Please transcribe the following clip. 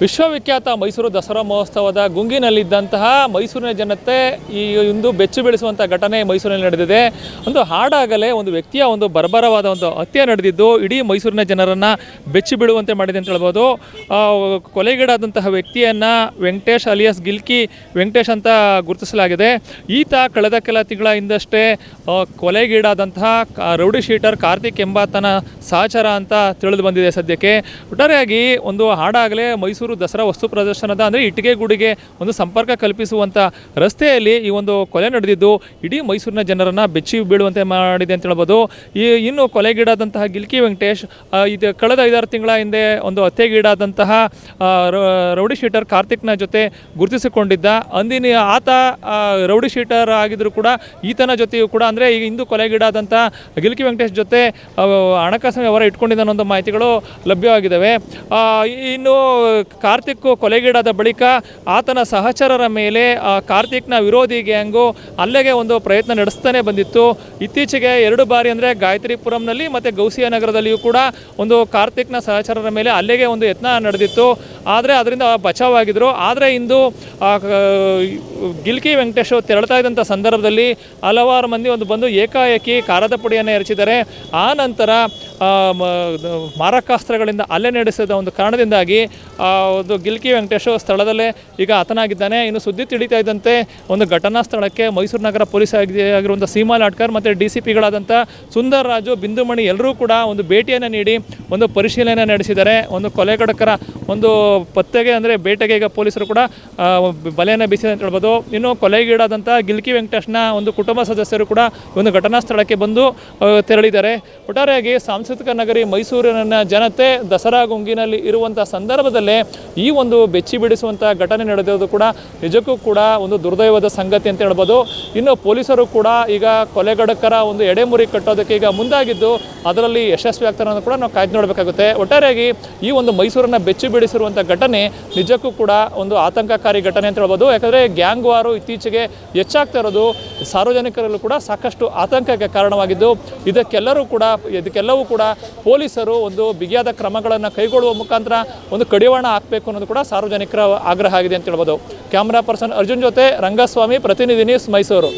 ವಿಶ್ವವಿಖ್ಯಾತ ಮೈಸೂರು ದಸರಾ ಮಹೋತ್ಸವದ ಗುಂಗಿನಲ್ಲಿದ್ದಂತಹ ಮೈಸೂರಿನ ಜನತೆ ಈ ಒಂದು ಬೆಚ್ಚು ಬೀಳಿಸುವಂಥ ಘಟನೆ ಮೈಸೂರಿನಲ್ಲಿ ನಡೆದಿದೆ. ಒಂದು ಹಾಡಾಗಲೇ ಒಂದು ವ್ಯಕ್ತಿಯ ಒಂದು ಬರ್ಬರವಾದ ಒಂದು ಹತ್ಯೆ ನಡೆದಿದ್ದು, ಇಡೀ ಮೈಸೂರಿನ ಜನರನ್ನು ಬೆಚ್ಚಿ ಬೀಳುವಂತೆ ಮಾಡಿದೆ ಅಂತ ಹೇಳ್ಬೋದು. ಕೊಲೆಗೀಡಾದಂತಹ ವ್ಯಕ್ತಿಯನ್ನು ವೆಂಕಟೇಶ್ ಅಲಿಯಾಸ್ ಗಿಲ್ಕಿ, ವೆಂಕಟೇಶ್ ಅಂತ ಗುರುತಿಸಲಾಗಿದೆ. ಈತ ಕಳೆದ ಕೆಲ ತಿಂಗಳ ಹಿಂದಷ್ಟೇ ಕೊಲೆಗೀಡಾದಂತಹ ರೌಡಿ ಶೀಟರ್ ಕಾರ್ತಿಕ್ ಎಂಬಾತನ ಸಹಚರ ಅಂತ ತಿಳಿದು ಬಂದಿದೆ ಸದ್ಯಕ್ಕೆ. ಒಟ್ಟಾರೆಯಾಗಿ ಒಂದು ಹಾಡಾಗಲೇ ಮೈಸೂರು ದಸರಾ ವಸ್ತು ಪ್ರದರ್ಶನದ ಅಂದರೆ ಇಟ್ಟಿಗೆ ಗುಡಿಗೆ ಒಂದು ಸಂಪರ್ಕ ಕಲ್ಪಿಸುವಂಥ ರಸ್ತೆಯಲ್ಲಿ ಈ ಒಂದು ಕೊಲೆ ನಡೆದಿದ್ದು, ಇಡೀ ಮೈಸೂರಿನ ಜನರನ್ನು ಬೆಚ್ಚಿ ಬೀಳುವಂತೆ ಮಾಡಿದೆ ಅಂತ ಹೇಳ್ಬೋದು. ಈ ಇನ್ನು ಕೊಲೆಗೀಡಾದಂತಹ ಗಿಲ್ಕಿ ವೆಂಕಟೇಶ್ ಇದು ಕಳೆದ ಐದಾರು ತಿಂಗಳ ಹಿಂದೆ ಒಂದು ಹತ್ಯೆಗೀಡಾದಂತಹ ರೌಡಿ ಶೀಟರ್ ಕಾರ್ತಿಕ್ನ ಜೊತೆ ಗುರುತಿಸಿಕೊಂಡಿದ್ದ, ಅಂದಿನ ಆತ ರೌಡಿ ಶೀಟರ್ ಆಗಿದ್ದರೂ ಕೂಡ ಈತನ ಜೊತೆಯೂ ಕೂಡ ಅಂದರೆ ಈಗ ಇಂದು ಕೊಲೆಗೀಡಾದಂಥ ಗಿಲ್ಕಿ ವೆಂಕಟೇಶ್ ಜೊತೆ ಹಣಕಾಸಿನ ವ್ಯವಹಾರ ಇಟ್ಕೊಂಡಿದ್ದಾನೊಂದು ಮಾಹಿತಿಗಳು ಲಭ್ಯವಾಗಿದ್ದಾವೆ. ಇನ್ನು ಕಾರ್ತಿಕ್ ಕೊಲೆಗೀಡಾದ ಬಳಿಕ ಆತನ ಸಹಚರರ ಮೇಲೆ ಕಾರ್ತಿಕ್ನ ವಿರೋಧಿ ಗ್ಯಾಂಗು ಅಲ್ಲಿಗೆ ಒಂದು ಪ್ರಯತ್ನ ನಡೆಸ್ತಾನೆ ಬಂದಿತ್ತು. ಇತ್ತೀಚೆಗೆ ಎರಡು ಬಾರಿ ಅಂದರೆ ಗಾಯತ್ರಿಪುರಂನಲ್ಲಿ ಮತ್ತು ಗೌಸಿಯ ನಗರದಲ್ಲಿಯೂ ಕೂಡ ಒಂದು ಕಾರ್ತಿಕ್ನ ಸಹಚರರ ಮೇಲೆ ಅಲ್ಲಿಗೆ ಒಂದು ಯತ್ನ ನಡೆದಿತ್ತು. ಆದರೆ ಅದರಿಂದ ಬಚಾವಾಗಿದ್ದರು ಆದರೆ ಇಂದು ಗಿಲ್ಕಿ ವೆಂಕಟೇಶ್ ತೆರಳ್ತಾ ಇದ್ದಂಥ ಸಂದರ್ಭದಲ್ಲಿ ಹಲವಾರು ಮಂದಿ ಒಂದು ಬಂದು ಏಕಾಏಕಿ ಖಾರದ ಪುಡಿಯನ್ನು ಎರಚಿದ್ದಾರೆ. ಆ ನಂತರ ಮಾರಕಾಸ್ತ್ರಗಳಿಂದ ಹಲ್ಲೆ ನಡೆಸಿದ ಒಂದು ಕಾರಣದಿಂದಾಗಿ ಒಂದು ಗಿಲ್ಕಿ ವೆಂಕಟೇಶ್ ಸ್ಥಳದಲ್ಲೇ ಈಗ ಹತನಾಗಿದ್ದಾನೆ. ಇನ್ನು ಸುದ್ದಿ ತಿಳಿತಾ ಇದ್ದಂತೆ ಒಂದು ಘಟನಾ ಸ್ಥಳಕ್ಕೆ ಮೈಸೂರು ನಗರ ಪೊಲೀಸ್ ಆಗಿ ಆಗಿರುವಂಥ ಸೀಮಾ ಲಾಟ್ಕರ್ ಮತ್ತು ಡಿ ಸಿ ಪಿಗಳಾದಂಥ ಸುಂದರ್ ರಾಜು, ಬಿಂದುಮಣಿ ಎಲ್ಲರೂ ಕೂಡ ಒಂದು ಭೇಟಿಯನ್ನು ನೀಡಿ ಒಂದು ಪರಿಶೀಲನೆ ನಡೆಸಿದ್ದಾರೆ. ಒಂದು ಕೊಲೆಗಡಕರ ಒಂದು ಪತ್ತೆಗೆ ಅಂದರೆ ಬೇಟೆಗೆ ಈಗ ಪೊಲೀಸರು ಕೂಡ ಬಲೆಯನ್ನು ಬೀಸಿದೆ ಅಂತ ಹೇಳ್ಬೋದು. ಇನ್ನು ಕೊಲೆಗೀಡಾದಂಥ ಗಿಲ್ಕಿ ವೆಂಕಟೇಶ್ನ ಒಂದು ಕುಟುಂಬ ಸದಸ್ಯರು ಕೂಡ ಒಂದು ಘಟನಾ ಸ್ಥಳಕ್ಕೆ ಬಂದು ತೆರಳಿದ್ದಾರೆ. ಒಟ್ಟಾರೆಯಾಗಿ ಸಾಂಸ್ಕೃತಿಕ ನಗರಿ ಮೈಸೂರಿನ ಜನತೆ ದಸರಾ ಗುಂಗಿನಲ್ಲಿ ಇರುವಂಥ ಸಂದರ್ಭದಲ್ಲೇ ಈ ಒಂದು ಬೆಚ್ಚಿ ಬಿಡಿಸುವಂಥ ಘಟನೆ ನಡೆದಿರೋದು ಕೂಡ ನಿಜಕ್ಕೂ ಕೂಡ ಒಂದು ದುರ್ದೈವದ ಸಂಗತಿ ಅಂತ ಹೇಳ್ಬೋದು. ಇನ್ನು ಪೊಲೀಸರು ಕೂಡ ಈಗ ಕೊಲೆಗಡಕರ ಒಂದು ಎಡೆಮುರಿ ಕಟ್ಟೋದಕ್ಕೆ ಈಗ ಮುಂದಾಗಿದ್ದು, ಅದರಲ್ಲಿ ಯಶಸ್ವಿ ಆಗ್ತಾರೆ ಅನ್ನೋದು ಕೂಡ ನಾವು ಕಾಯ್ದು ನೋಡಬೇಕಾಗುತ್ತೆ. ಒಟ್ಟಾರೆಯಾಗಿ ಈ ಒಂದು ಮೈಸೂರನ್ನು ಬೆಚ್ಚಿ ಬಿಡಿಸಿರುವಂಥ ಘಟನೆ ನಿಜಕ್ಕೂ ಕೂಡ ಒಂದು ಆತಂಕಕಾರಿ ಘಟನೆ ಅಂತ ಹೇಳ್ಬೋದು. ಯಾಕಂದರೆ ಗ್ಯಾಂಗ್ ವಾರು ಇತ್ತೀಚೆಗೆ ಹೆಚ್ಚಾಗ್ತಾ ಇರೋದು ಸಾರ್ವಜನಿಕರಲ್ಲೂ ಕೂಡ ಸಾಕಷ್ಟು ಆತಂಕಕ್ಕೆ ಕಾರಣವಾಗಿದ್ದು, ಇದಕ್ಕೆಲ್ಲರೂ ಕೂಡ, ಇದಕ್ಕೆಲ್ಲವೂ ಕೂಡ ಪೊಲೀಸರು ಒಂದು ಬಿಗಿಯಾದ ಕ್ರಮಗಳನ್ನು ಕೈಗೊಳ್ಳುವ ಮುಖಾಂತರ ಒಂದು ಕಡಿವಾಣ ಹಾಕಬೇಕು ಅನ್ನೋದು ಕೂಡ ಸಾರ್ವಜನಿಕರ ಆಗ್ರಹ ಆಗಿದೆ ಅಂತ ಹೇಳ್ಬೋದು. ಕ್ಯಾಮ್ರಾ ಪರ್ಸನ್ ಅರ್ಜುನ್ ಜೊತೆ ರಂಗಸ್ವಾಮಿ, ಪ್ರತಿನಿಧಿ ನ್ಯೂಸ್ ಮೈಸೂರು.